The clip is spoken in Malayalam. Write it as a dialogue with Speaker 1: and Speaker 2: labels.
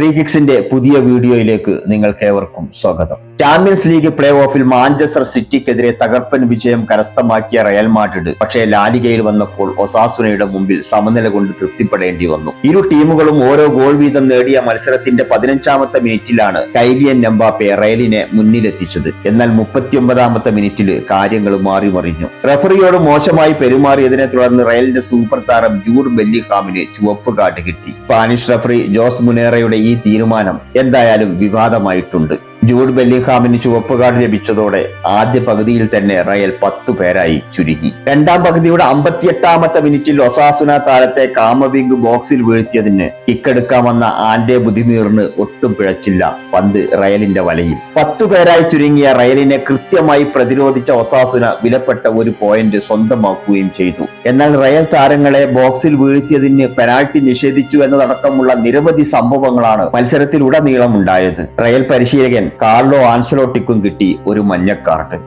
Speaker 1: ഫ്രീ കിക്സിന്റെ പുതിയ വീഡിയോയിലേക്ക് നിങ്ങൾക്ക് ഏവർക്കും സ്വാഗതം. ചാമ്പ്യൻസ് ലീഗ് പ്ലേ ഓഫിൽ മാഞ്ചസ്റ്റർ സിറ്റിക്കെതിരെ തകർപ്പൻ വിജയം കരസ്ഥമാക്കിയ റയൽ മാഡ്രിഡ് പക്ഷേ ലാലികയിൽ വന്നപ്പോൾ ഒസാസുനയുടെ മുമ്പിൽ സമനില കൊണ്ട് തൃപ്തിപ്പെടേണ്ടി വന്നു. ഇരു ടീമുകളും ഓരോ ഗോൾ വീതം നേടിയ മത്സരത്തിന്റെ പതിനഞ്ചാമത്തെ മിനിറ്റിലാണ് കൈലിയൻ നമ്പാപ്പെ റയലിനെ മുന്നിലെത്തിച്ചത്. എന്നാൽ മുപ്പത്തിയൊമ്പതാമത്തെ മിനിറ്റിൽ കാര്യങ്ങൾ മാറി മറിഞ്ഞു റഫറിയോട് മോശമായി പെരുമാറിയതിനെ തുടർന്ന് റയലിന്റെ സൂപ്പർ താരം ജൂർ ബെല്ലിഹാമിന് ചുവപ്പ് കാട്ട് കിട്ടി. സ്പാനിഷ് റഫറി ജോസ് മുനേറയുടെ ഈ തീരുമാനം എന്തായാലും വിവാദമായിട്ടുണ്ട്. ജൂഡ് ബെല്ലിഹാമിന് ചുവപ്പ് കാർഡ് ലഭിച്ചതോടെ ആദ്യ പകുതിയിൽ തന്നെ റയൽ പത്തു പേരായി ചുരുങ്ങി. രണ്ടാം പകുതിയുടെ അമ്പത്തിയെട്ടാമത്തെ മിനിറ്റിൽ ഒസാസുന താരത്തെ കാമവിംഗ് ബോക്സിൽ വീഴ്ത്തിയതിന് കിക്കെടുക്കാമെന്ന ആന്റെ ബുദ്ധിമീറിന് ഒട്ടും പിഴച്ചില്ല പന്ത് റയലിന്റെ വലയിൽ. പത്തു പേരായി ചുരുങ്ങിയ റയലിനെ കൃത്യമായി പ്രതിരോധിച്ച ഒസാസുന വിലപ്പെട്ട ഒരു പോയിന്റ് സ്വന്തമാക്കുകയും ചെയ്തു. എന്നാൽ റയൽ താരങ്ങളെ ബോക്സിൽ വീഴ്ത്തിയതിന് പെനാൾട്ടി നിഷേധിച്ചു എന്നതടക്കമുള്ള നിരവധി സംഭവങ്ങളാണ് മത്സരത്തിലുടനീളം ഉണ്ടായത് റയൽ പരിശീലകൻ കാർലോ ആൻസലോട്ടിക്കും കിട്ടി ഒരു മഞ്ഞക്കാർഡ്